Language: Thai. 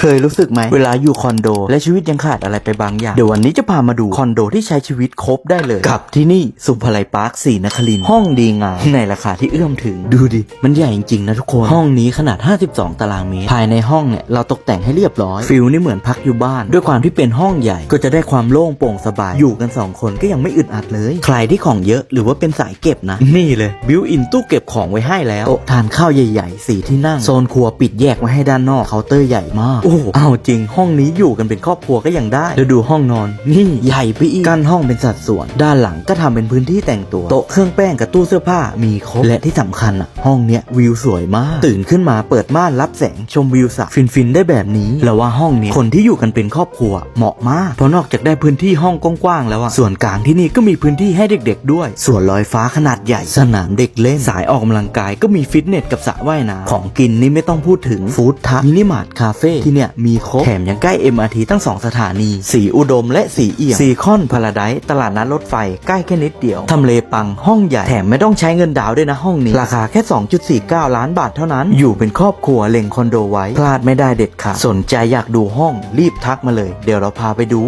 เคยรู้สึกไหมเวลาอยู่คอนโด และชีวิตยังขาดอะไรไปบางอย่าง เดี๋ยววันนี้จะพามาดูคอนโดที่ใช้ชีวิตครบได้เลย กับที่นี่สุภาลัยพาร์คสีนครินทร์ห้องดีงามในราคาที่เอื้อมถึง ดูดิ มันใหญ่จริงๆนะทุกคน ห้องนี้ขนาด 52 ตารางเมตร ภายในห้องเนี่ยเราตกแต่งให้เรียบร้อยฟิลนี่เหมือนพักอยู่บ้าน ด้วยความที่เป็นห้องใหญ่ก็จะได้ความโล่งโปร่งสบาย อยู่กันสองคนก็ยังไม่อึดอัดเลย ใครที่ของเยอะหรือว่าเป็นสายเก็บนะ นี่เลยบิวอินตู้เก็บของไว้ให้แล้วโต๊ะทานข้าวใหญ่ๆสีที่นั่งโซนครัวปิดแยกไว้ให้ด้านนอกเคาน์เตอร์ใหญ่มากโอ้โหเอาจริง ห้องนี้อยู่กันเป็นครอบครัวก็ยังได้แล้วดูห้องนอน นี่ใหญ่ไปอีกกั้นห้องเป็นสัดส่วน ด้านหลังก็ทำเป็นพื้นที่แต่งตัว โต๊ะเครื่องแป้งกับตู้เสื้อผ้ามีครบ และที่สำคัญอะ ห้องเนี้ยวิวสวยมาก ตื่นขึ้นมาเปิดม่านรับแสงชมวิวสระฟินๆได้แบบนี้แล้วว่าห้องเนี้ยคนที่อยู่กันเป็นครอบครัวเหมาะมากเพราะนอกจากได้พื้นที่ห้องกว้างๆแล้วอะส่วนกลางที่นี่ก็มีพื้นที่ให้เด็ก ๆ ด้วยส่วนลอยฟ้าขนาดใหญ่สนามเด็กเล่นสายออกกำลังกายก็มีฟิตเนสกับสระว่ายน้ำของกินนี่ไม่ต้องพูดถึงฟู้ดทัคมินิมาร์ทคาเฟ่ที่เนี่ยมีครบแถมยังใกล้ MRT ทั้งสองสถานี สีอุดมและสีเอี่ยมซีคอนพาราไดตลาดนัดรถไฟใกล้แค่นิดเดียว ทำเลปังห้องใหญ่แถมไม่ต้องใช้เงินดาวน์ด้วยนะห้องนี้ ราคาแค่ 2.49 ล้านบาทเท่านั้น อยู่เป็นครอบครัวเล็งคอนโดไว้ พลาดไม่ได้เด็ดขาดสนใจอยากดูห้องรีบทักมาเลย เดี๋ยวเราพาไปดู